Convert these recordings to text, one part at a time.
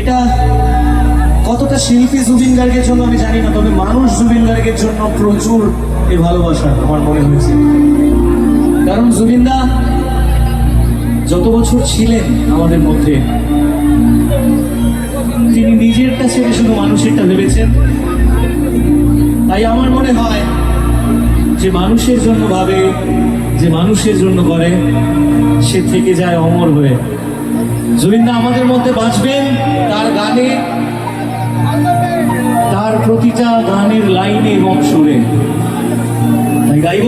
এটা কতটা শিল্পী জুবিন গার্গের জন্য আমি জানি না, তবে মানুষ জুবিন গার্গের জন্য প্রচুর এই ভালোবাসা আমার মনে হয়েছে। কারণ জুবিনদা যত বছর ছিলেন আমাদের মধ্যে, তিনি নিজেরটা ছেড়ে শুধু মানুষেরটা ভেবেছেন, তাই আমার মনে হয় যে মানুষের জন্য ভাবে, যে মানুষের জন্য করে, সে থেকে যায় অমর হয়ে। জুবিনদা আমাদের মধ্যে বাঁচবেন তার গানে তার প্রতিটা গানের লাইনে এবং সুরে। তাই গাইব?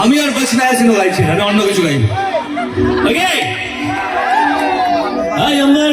আমি আর বচনা আছে গাইছি আমি অন্য কিছু গাইব। ওকে am not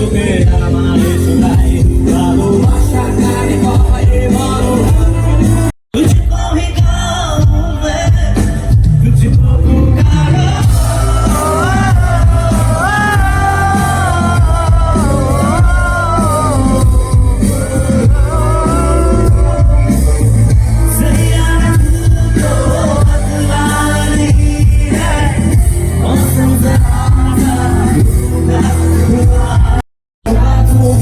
lo que era mal es un aire.